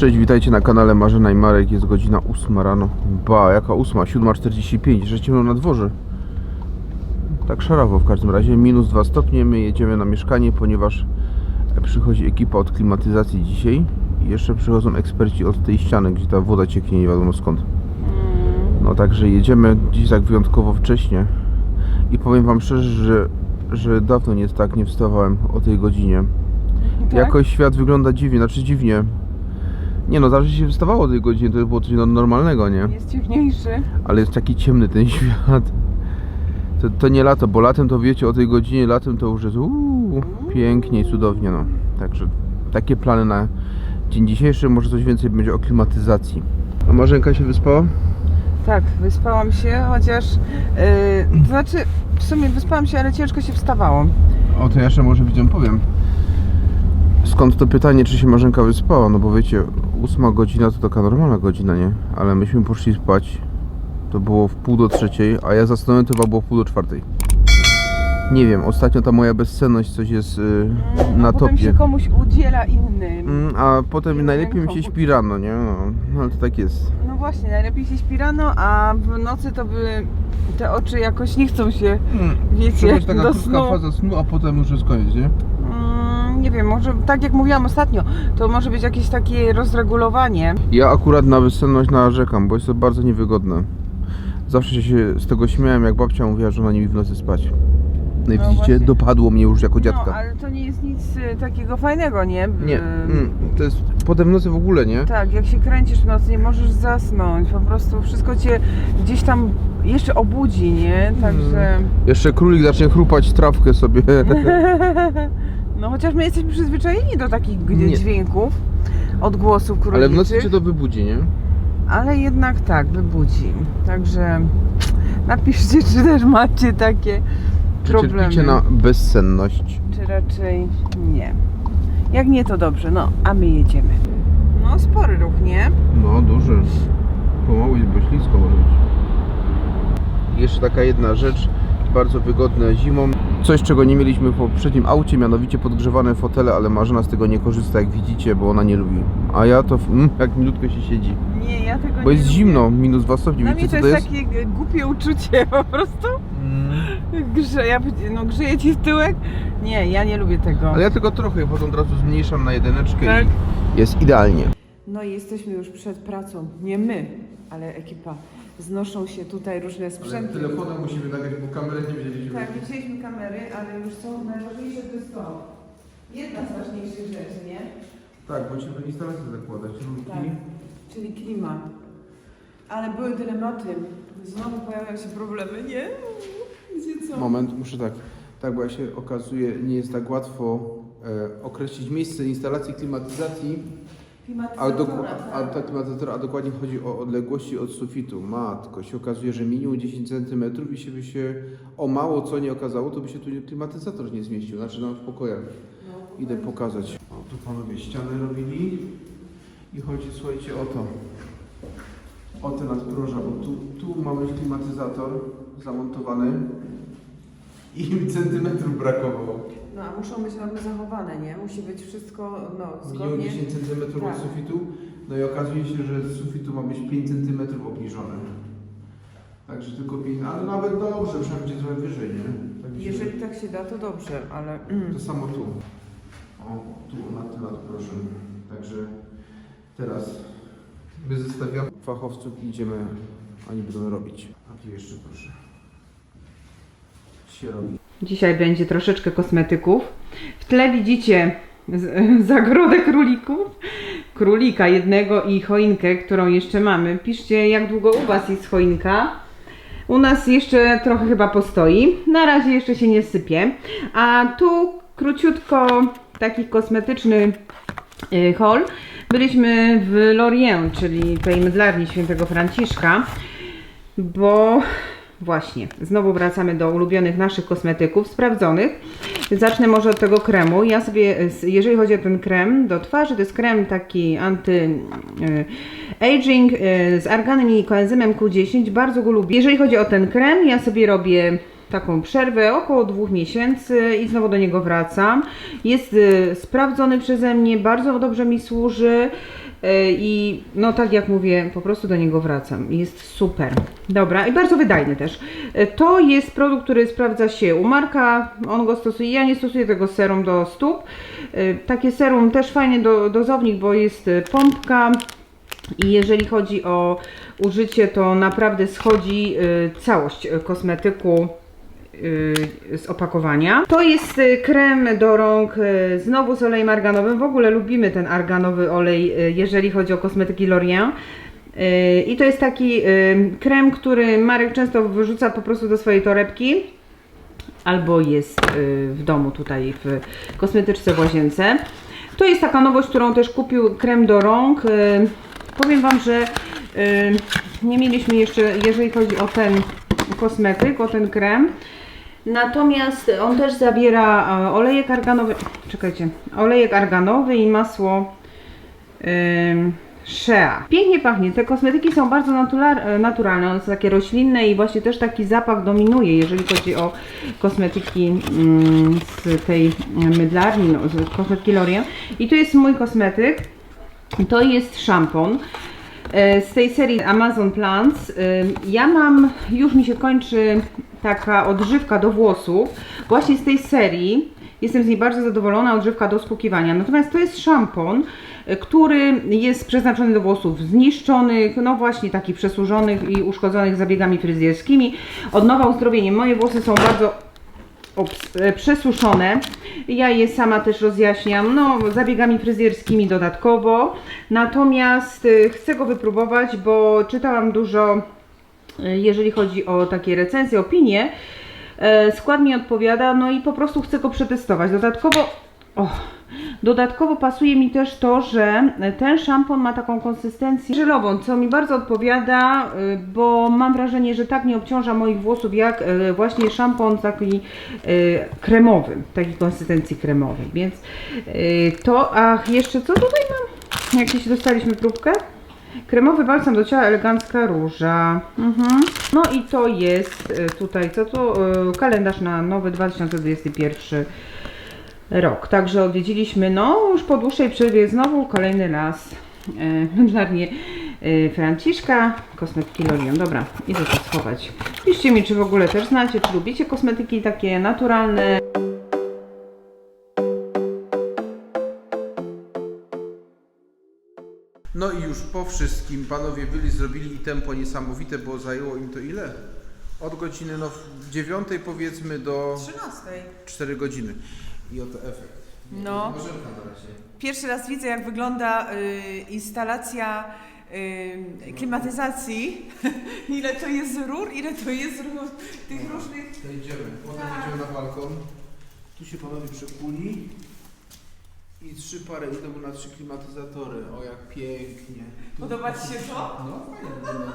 Cześć, witajcie na kanale Marzena i Marek. Jest godzina 8 rano. Ba, jaka 8? 7.45, że ciemno na dworze. Tak szarawo w każdym razie. Minus 2 stopnie. My jedziemy na mieszkanie, ponieważ przychodzi ekipa od klimatyzacji dzisiaj. I jeszcze przychodzą eksperci od tej ściany, gdzie ta woda cieknie nie wiadomo skąd. No także jedziemy dziś tak wyjątkowo wcześnie. I powiem Wam szczerze, że, że dawno nie tak nie wstawałem o tej godzinie. Tak? Jakoś świat wygląda dziwnie, znaczy dziwnie. Nie no, zawsze się wstawało o tej godzinie, to było coś no- normalnego, nie? Jest dziwniejszy. Ale jest taki ciemny ten świat. To, to nie lato, bo latem to wiecie o tej godzinie, latem to już jest uuu, pięknie i cudownie, no. Także takie plany na dzień dzisiejszy, może coś więcej będzie o klimatyzacji. A Marzenka się wyspała? Tak, wyspałam się, chociaż. Yy, to znaczy, w sumie wyspałam się, ale ciężko się wstawało. O, to ja jeszcze może widzom powiem. Skąd to pytanie, czy się Marzenka wyspała? No bo wiecie, ósma godzina to taka normalna godzina, nie? Ale myśmy poszli spać, to było w pół do trzeciej, a ja zasnąłem to chyba było w pół do czwartej. Nie wiem, ostatnio ta moja bezsenność coś jest y, na a potem topie. się komuś udziela innym. Mm, a potem Jeden najlepiej mi się śpi rano, nie? No, no ale to tak jest. No właśnie, najlepiej się śpi rano, a w nocy to by te oczy jakoś nie chcą się, wiecie, Przychodzi taka do krótka snu. faza snu, a potem już jest koniec, nie? Mm, nie wiem, może tak jak mówiłam ostatnio, to może być jakieś takie rozregulowanie. Ja akurat na bezsenność narzekam, bo jest to bardzo niewygodne. Zawsze się z tego śmiałem, jak babcia mówiła, że ona nie mi w nocy spać. No i No widzicie, właśnie. dopadło mnie już jako No, dziadka. ale to nie jest nic y, takiego fajnego, nie? Nie, Ym, mm, to jest potem w nocy w ogóle, nie? Tak, jak się kręcisz w nocy, nie możesz zasnąć, po prostu wszystko cię gdzieś tam jeszcze obudzi, nie? Także... Jeszcze królik zacznie chrupać trawkę sobie. No chociaż my jesteśmy przyzwyczajeni do takich g- Nie. dźwięków, odgłosów Ale w nocy cię to wybudzi, nie? ale jednak tak, wybudzi. Także napiszcie, czy też macie takie Czy problemy, cierpicie na bezsenność? czy raczej nie. Jak nie, to dobrze, no, a my jedziemy. No, spory ruch, nie? No, duży. Pomału jest, bo ślisko może być. Jeszcze taka jedna rzecz, bardzo wygodne zimą. Coś, czego nie mieliśmy w poprzednim aucie, mianowicie podgrzewane fotele, ale Marzena z tego nie korzysta, jak widzicie, bo ona nie lubi. A ja to, mm, jak milutko się siedzi. Nie, ja tego Bo nie jest lubię. zimno, minus 2 stopnie, Dla mnie wiecie to co jest, to jest? takie g- głupie uczucie po prostu. Grze, ja, no, grzeje ci w tyłek? Nie, ja nie lubię tego. Ale ja tylko trochę, potem od razu zmniejszam na jedyneczkę Tak. i jest idealnie. No i jesteśmy już przed pracą. Nie my, ale ekipa. Znoszą się tutaj różne sprzęty. telefonem musimy nagrać, bo kamerę nie wiedzieliśmy. Tak, nie wzięliśmy kamery, ale już są najważniejsze to jest to. Jedna z ważniejszych rzeczy, nie? Tak, bo musimy instalację zakładać, rurki. Tak. Czyli klimat. Ale były dylematy. Znowu pojawiają się problemy, nie? Gdzie co? Moment, muszę tak. Tak, bo jak się okazuje, nie jest tak łatwo e, określić miejsce instalacji klimatyzacji, a, doku- a, tak. klimatyzatora, a dokładnie chodzi o odległości od sufitu. Matko, się okazuje, że minimum 10 cm i się by się o mało co nie okazało, to by się tu klimatyzator nie zmieścił, znaczy nam w pokojach. No, Idę pokazać. O, tu panowie ściany robili i chodzi, słuchajcie, o to. O te nadproża, bo tu, tu ma być klimatyzator zamontowany i centymetrów brakowało. No a muszą być normy zachowane, nie? Musi być wszystko no, Minimum zgodnie. 10 cm od Tak. sufitu, no i okazuje się, że z sufitu ma być 5 cm obniżone. Także tylko 5, ale nawet dobrze, przynajmniej będzie trochę wyżej, nie? Tak mi się Jeżeli tak się da, to dobrze, ale To samo tu. O, tu na tym proszę. Także teraz my zestawiamy fachowców i idziemy, oni będą robić. A tu jeszcze proszę. Się robi. Dzisiaj będzie troszeczkę kosmetyków. W tle widzicie zagrodę królików. Królika jednego i choinkę, którą jeszcze mamy. Piszcie, jak długo u Was jest choinka. U nas jeszcze trochę chyba postoi. Na razie jeszcze się nie sypie. A tu króciutko taki kosmetyczny y, haul. Byliśmy w Lorient, czyli tej mydlarni świętego Franciszka, bo właśnie, znowu wracamy do ulubionych naszych kosmetyków, sprawdzonych. Zacznę może od tego kremu. Ja sobie, y, jeżeli chodzi o ten krem do twarzy, to jest krem taki anti-aging z arganem i koenzymem Q10. Bardzo go lubię. Jeżeli chodzi o ten krem, ja sobie robię taką przerwę około dwóch miesięcy i znowu do niego wracam. Jest y, sprawdzony przeze mnie, bardzo dobrze mi służy. Y, I no tak jak mówię, po prostu do niego wracam. Jest super. Dobra, i bardzo wydajny też. Y, To jest produkt, który sprawdza się u Marka. On go stosuje. Ja nie stosuję tego serum do stóp. Y, Takie serum też fajnie do, dozownik, bo jest pompka. I jeżeli chodzi o użycie, to naprawdę schodzi całość kosmetyku z opakowania. To jest y, krem do rąk y, znowu z olejem arganowym. W ogóle lubimy ten arganowy olej, y, jeżeli chodzi o kosmetyki. Y, I to jest taki y, krem, który Marek często wyrzuca po prostu do swojej torebki albo jest y, w domu tutaj w kosmetyczce w łazience. To jest taka nowość, którą też kupił krem do rąk. Y, Powiem Wam, że y, nie mieliśmy jeszcze, jeżeli chodzi o ten kosmetyk, o ten krem. Natomiast on też zawiera e, olejek arganowy, czekajcie, olejek arganowy i masło ym, Shea. Pięknie pachnie. Te kosmetyki są bardzo e, naturalne. One są takie roślinne i właśnie też taki zapach dominuje, jeżeli chodzi o kosmetyki mm, z tej mydlarni, no, z kosmetyki L'Oreal. I to jest mój kosmetyk. To jest szampon z tej serii Amazon Plants. E, Ja mam, już mi się kończy taka odżywka do włosów, właśnie z tej serii. Jestem z niej bardzo zadowolona, odżywka do spłukiwania. Natomiast to jest szampon, e, który jest przeznaczony do włosów zniszczonych, no właśnie takich przesłużonych i uszkodzonych zabiegami fryzjerskimi. Odnowa uzdrowienie. Moje włosy są bardzo e, przesuszone. Ja je sama też rozjaśniam, no zabiegami fryzjerskimi dodatkowo. Natomiast e, chcę go wypróbować, bo czytałam dużo, e, jeżeli chodzi o takie recenzje, opinie. E, Skład mi odpowiada, no i po prostu chcę go przetestować. Dodatkowo, o, dodatkowo pasuje mi też to, że ten szampon ma taką konsystencję żelową, co mi bardzo odpowiada, y, bo mam wrażenie, że tak nie obciąża moich włosów jak y, właśnie szampon taki y, kremowy, takiej konsystencji kremowej. Więc to, ach, jeszcze co tutaj mam? Jak się dostaliśmy próbkę? Kremowy balsam do ciała, elegancka róża. Mhm. No i to jest tutaj, co to? Kalendarz na nowy 2021 rok. Także odwiedziliśmy, no już po dłuższej przerwie znowu kolejny raz e, mężarnię e, Franciszka, kosmetyki L'Oreal. Dobra, idę to schować. Piszcie mi, czy w ogóle też znacie, czy lubicie kosmetyki takie naturalne. No i już po wszystkim panowie byli, zrobili i tempo niesamowite, bo zajęło im to ile? Od godziny no, w dziewiątej powiedzmy do 13. 4 godziny. I oto efekt. No. Możemy na razie. Pierwszy raz widzę, jak wygląda y, instalacja y, klimatyzacji. ile to jest rur, ile to jest rur, tych różnych. To idziemy. Potem Tak. idziemy na balkon. Tu się panowie przekuli. I trzy pary idą na trzy klimatyzatory. O jak pięknie. Tu- Podoba Ci się to? No fajnie wygląda.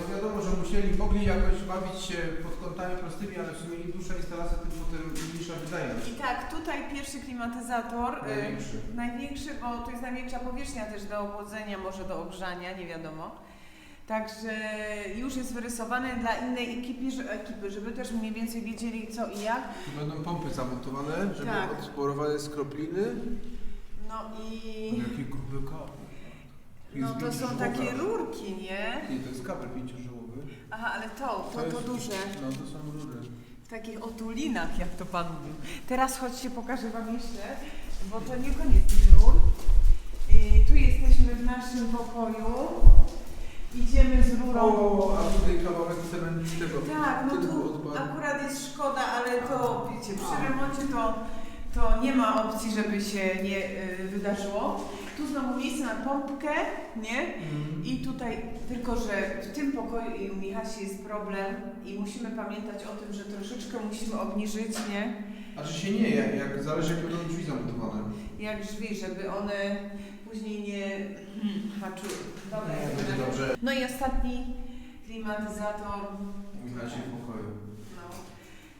No wiadomo, że musieli, mogli jakoś bawić się pod kątami prostymi, ale w sumie im dłuższa instalacja, tym potem mniejsza wydajność. I tak, tutaj pierwszy klimatyzator. y, Największy. największy, bo to jest największa powierzchnia też do ochłodzenia, może do ogrzania, nie wiadomo. Także już jest wyrysowany dla innej ekipy, że- ekipy, żeby też mniej więcej wiedzieli co i jak. Tu będą pompy zamontowane, żeby Tak. odsporowane skropliny. No i Jakie grube kabel. No to są takie rurki, nie? Nie, to jest kabel pięciożyłowy. Aha, ale to, to, to jest- duże. No to są rury. W takich otulinach, jak to Pan mówił. Teraz chodźcie, pokażę Wam jeszcze, bo to nie koniec tych rur. Yy, tu jesteśmy w naszym pokoju. Idziemy z rurą. O, a tutaj kawałek cementowego. Tak, no Tylko tu odpadł. akurat jest szkoda, ale to wiecie, przy remoncie to, to nie ma opcji, żeby się nie y, wydarzyło. Tu znowu miejsce na pompkę, nie? Mm. I tutaj, tylko że w tym pokoju i u Michasi jest problem i musimy pamiętać o tym, że troszeczkę musimy obniżyć, nie? A czy się nie, jak, jak zależy jak będą drzwi zamontowane. Jak drzwi, żeby one później nie hmm, haczyły. Dobra, Nie, będzie dobrze. No i ostatni klimatyzator. Michał się w pokoju.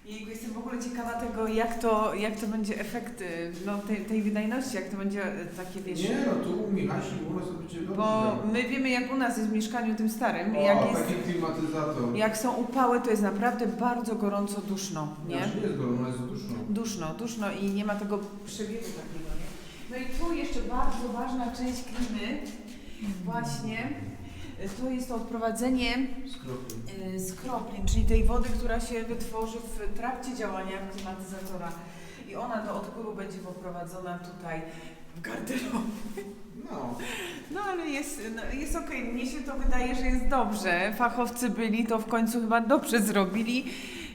Jejku, jestem w ogóle ciekawa tego, jak to, jak to będzie efekt y, no, tej, tej wydajności, jak to będzie y, takie, wiesz... Nie, no tu u Michasi u nas będzie dobrze. Bo my wiemy, jak u nas jest w mieszkaniu tym starym, o, jak, jest, taki klimatyzator. jak są upały, to jest naprawdę bardzo gorąco, duszno, nie? Znaczy, nie jest gorąco, jest duszno. Duszno, duszno i nie ma tego przebiegu takiego, nie? No i tu jeszcze bardzo ważna część klimy, właśnie, to jest to odprowadzenie Skropnie. y, skroplin, czyli tej wody, która się wytworzy w trakcie działania klimatyzatora. I ona do odgóru będzie poprowadzona tutaj w garderobie. No. No ale jest, no, jest okej, mnie się to wydaje, że jest dobrze. Fachowcy byli, to w końcu chyba dobrze zrobili.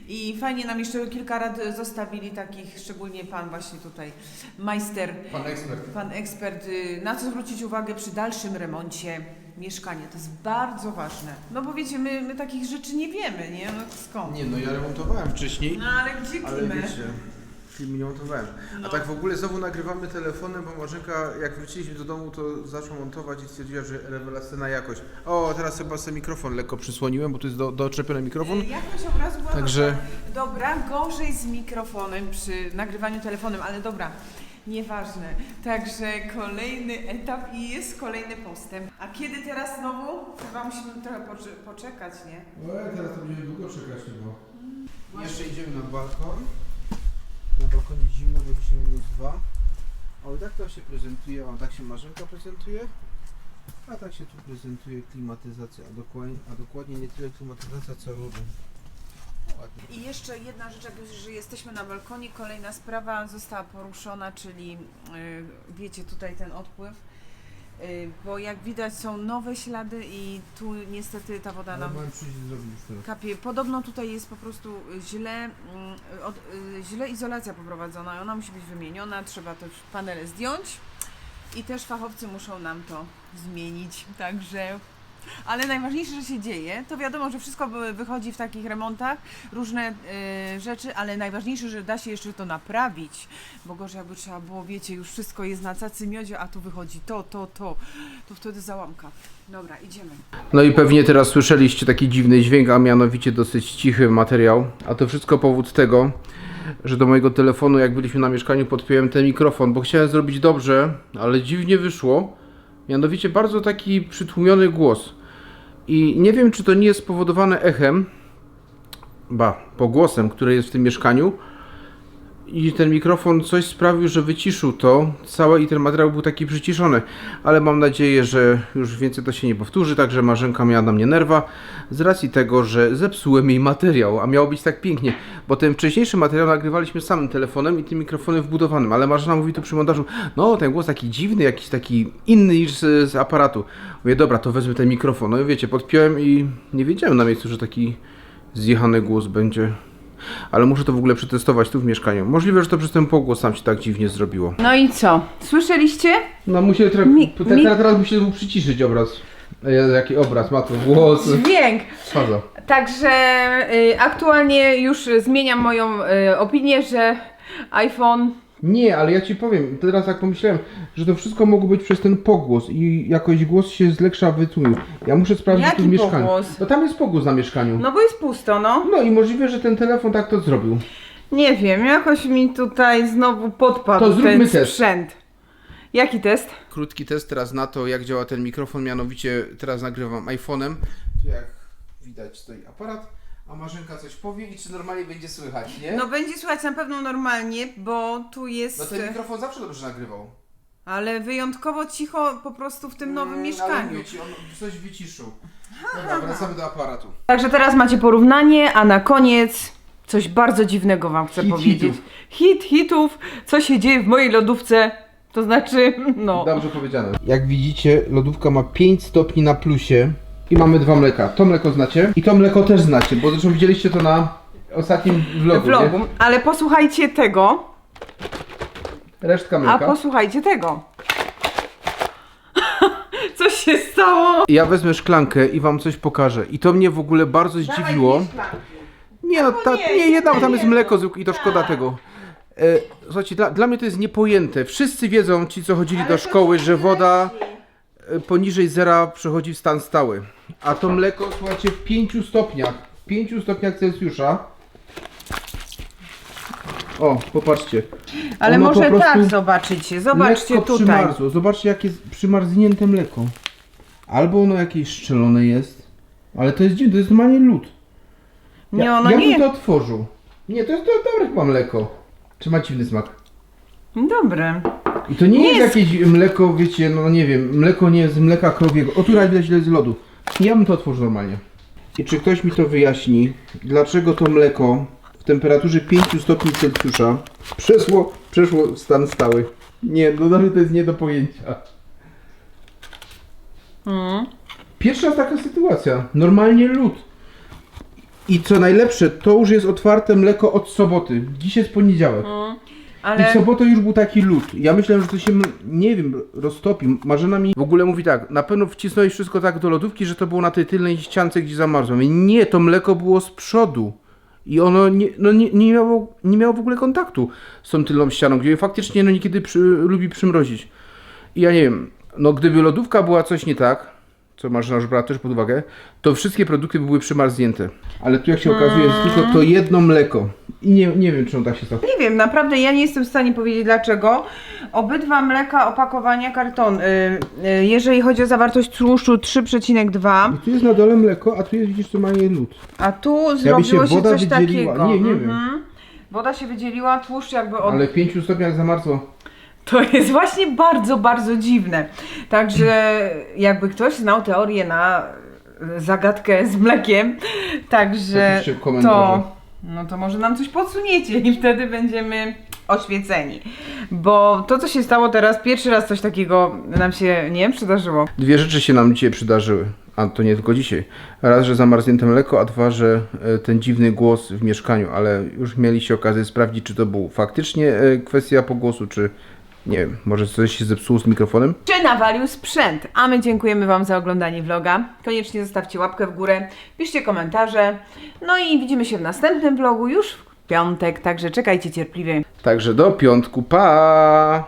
I fajnie nam jeszcze kilka rad zostawili takich, szczególnie pan właśnie tutaj, majster, Pan ekspert. pan ekspert, y, na co zwrócić uwagę przy dalszym remoncie mieszkania. To jest bardzo ważne. No bo wiecie, my, my takich rzeczy nie wiemy, nie? No skąd? Nie, no ja remontowałem wcześniej. No ale gdzie Ale klimę? wiecie, film nie montowałem. No. A tak w ogóle znowu nagrywamy telefonem, bo Marzenka jak wróciliśmy do domu to zaczął montować i stwierdziła, że rewelacyjna jakość. O, teraz chyba sobie mikrofon lekko przysłoniłem, bo tu jest do, doczepiony mikrofon. Y, Jakość obrazu była Także- dobra. Dobra, gorzej z mikrofonem przy nagrywaniu telefonem, ale dobra, nieważne. Także kolejny etap i jest kolejny postęp. A kiedy teraz znowu? Chyba musimy trochę poczy- poczekać, nie? Ojej, teraz to będziemy długo czekać chyba. Jeszcze idziemy na balkon. Na balkonie zimno, bo dzisiaj minus dwa. O, i tak to się prezentuje, o, tak się Marzenka prezentuje. A tak się tu prezentuje klimatyzacja, a dokładnie, a dokładnie nie tyle klimatyzacja, co rury. I jeszcze jedna rzecz, jak już że jesteśmy na balkonie, kolejna sprawa została poruszona, czyli y, wiecie tutaj ten odpływ. Y, bo jak widać są nowe ślady i tu niestety ta woda Ale nam mam przyjść zrobić już teraz. kapie. Podobno tutaj jest po prostu źle, mm, od, y, źle izolacja poprowadzona i ona musi być wymieniona, trzeba te panele zdjąć i też fachowcy muszą nam to zmienić, także... Ale najważniejsze, że się dzieje, to wiadomo, że wszystko wy- wychodzi w takich remontach, różne y, rzeczy, ale najważniejsze, że da się jeszcze to naprawić, bo gorzej jakby trzeba było, wiecie, już wszystko jest na cacy miodzie, a tu wychodzi to, to, to, to wtedy załamka. Dobra, idziemy. No i pewnie teraz słyszeliście taki dziwny dźwięk, a mianowicie dosyć cichy materiał. A to wszystko powód tego, że do mojego telefonu, jak byliśmy na mieszkaniu, podpiąłem ten mikrofon, bo chciałem zrobić dobrze, ale dziwnie wyszło. Mianowicie bardzo taki przytłumiony głos. I nie wiem, czy to nie jest spowodowane echem, ba, pogłosem, który jest w tym mieszkaniu. I ten mikrofon coś sprawił, że wyciszył to całe i ten materiał był taki przyciszony. Ale mam nadzieję, że już więcej to się nie powtórzy, także Marzenka miała na mnie nerwa z racji tego, że zepsułem jej materiał, a miało być tak pięknie, bo ten wcześniejszy materiał nagrywaliśmy samym telefonem i tym mikrofonem wbudowanym, ale Marzena mówi tu przy montażu, no ten głos taki dziwny, jakiś taki inny niż z, z aparatu. Mówię, dobra, to wezmę ten mikrofon. No i wiecie, podpiąłem i nie wiedziałem na miejscu, że taki zjechany głos będzie. Ale muszę to w ogóle przetestować tu w mieszkaniu. Możliwe, że to przez ten pogłos sam się tak dziwnie zrobiło. No i co? Słyszeliście? No musieli trochę, Mi- te- mi- teraz, teraz musieli mu przyciszyć obraz. E, Jaki obraz, ma tu głos. Dźwięk. Faza. Także y, aktualnie już zmieniam moją y, opinię, że iPhone. Nie, ale ja ci powiem, teraz jak pomyślałem, że to wszystko mogło być przez ten pogłos i jakoś głos się z Leksza wytłumił. Ja muszę sprawdzić Jaki tu w mieszkaniu. pogłos? No tam jest pogłos na mieszkaniu. No. No bo jest pusto, no. i możliwe, że ten telefon tak to zrobił. Nie wiem, jakoś mi tutaj znowu podpadł To zróbmy ten test. sprzęt. Jaki test? Krótki test teraz na to, jak działa ten mikrofon, mianowicie teraz nagrywam iPhone'em. Tu jak widać stoi aparat, a Marzenka coś powie i czy normalnie będzie słychać, nie? No będzie słychać na pewno normalnie, bo tu No jest. ten mikrofon zawsze dobrze nagrywał. Ale wyjątkowo cicho po prostu w tym nowym Mm, Ale mieszkaniu. mówię ci, on coś wyciszył. Dobra, wracamy do aparatu. Także teraz macie porównanie, a na koniec coś bardzo dziwnego wam chcę Hit powiedzieć. hitów. Hit hitów, co się dzieje w mojej lodówce. To znaczy, no. Dobrze powiedziane. Jak widzicie, lodówka ma 5 stopni na plusie i mamy dwa mleka. To mleko znacie i to mleko też znacie, bo zresztą widzieliście to na ostatnim vlogu, vlogu. Nie? Ale posłuchajcie tego, Resztka a mleka. posłuchajcie tego. Coś się stało. Ja wezmę szklankę i wam coś pokażę. I to mnie w ogóle bardzo zdziwiło. Nie no, ta, nie, nie, tam, tam jest mleko zwykłe i to szkoda tego. E, słuchajcie, dla, dla mnie to jest niepojęte. Wszyscy wiedzą, ci co chodzili do szkoły, że woda poniżej zera przechodzi w stan stały. A to mleko, słuchajcie, w 5 stopniach, w 5 stopniach Celsjusza O, popatrzcie. Ale Ono po może prostu tak zobaczycie. Zobaczcie lekko tutaj. przymarzło. Zobaczcie, jakie jest przymarznięte mleko. Albo ono jakieś szczelone jest, ale to jest dziwne, to jest normalnie lód. Nie, ja, ono ja nie bym to otworzył. Nie, to jest to dobre chyba mleko. Czy ma dziwny smak? Dobre. I to nie, Nie jest, jest- jakieś mleko, wiecie, no nie wiem, mleko nie z mleka krowiego. O, tu widać ile z lodu. Ja bym to otworzył normalnie. I czy ktoś mi to wyjaśni, dlaczego to mleko w temperaturze 5 stopni Celsjusza przeszło, przeszło w stan stały? Nie, no dalej to jest nie do pojęcia. Mm. Pierwsza taka sytuacja. Normalnie lód. I co najlepsze, to już jest otwarte mleko od soboty. Dziś jest poniedziałek. I w Ale sobotę już był taki lód. Ja myślałem, że to się, nie wiem, roztopi. Marzena mi w ogóle mówi tak, na pewno wcisnąłeś wszystko tak do lodówki, że to było na tej tylnej ściance, gdzie zamarzło. Nie, to mleko było z przodu. I ono nie, no nie, nie, miało, nie miało w ogóle kontaktu z tą tylną ścianą, gdzie faktycznie no niekiedy przy, lubi przymrozić. I ja nie wiem, no gdyby lodówka była coś nie tak, co Marzena już brała też pod uwagę, to wszystkie produkty były przymarznięte. Ale tu jak się okazuje jest tylko to jedno mleko. I nie, nie wiem, czemu tak się stało. nie wiem, naprawdę ja nie jestem w stanie powiedzieć dlaczego. Obydwa mleka opakowania karton. Y, y, jeżeli chodzi o zawartość tłuszczu 3,2, I tu jest na dole mleko, a tu jest widzisz normalnie lód. a tu Jakby zrobiło się się, woda coś wydzieliła. takiego. Nie, nie wiem. Mhm. Woda się wydzieliła, tłuszcz jakby od Ale w 5 stopniach zamarzło. To jest właśnie bardzo, bardzo dziwne. Także jakby ktoś znał teorię na zagadkę z mlekiem, także Napiszcie w komentarzu. to, no to może nam coś podsuniecie i wtedy będziemy oświeceni. Bo to, co się stało teraz, pierwszy raz coś takiego nam się, nie wiem, przydarzyło. Dwie rzeczy się nam dzisiaj przydarzyły. A to nie tylko dzisiaj. Raz, że zamarznięte mleko, a dwa, że e, ten dziwny głos w mieszkaniu, ale już mieliście okazję sprawdzić, czy to był faktycznie e, kwestia pogłosu, czy nie wiem, może coś się zepsuło z mikrofonem. Czy nawalił sprzęt? A my dziękujemy Wam za oglądanie vloga. Koniecznie zostawcie łapkę w górę, piszcie komentarze. No i widzimy się w następnym vlogu już w piątek, także czekajcie cierpliwie. Także do piątku, pa!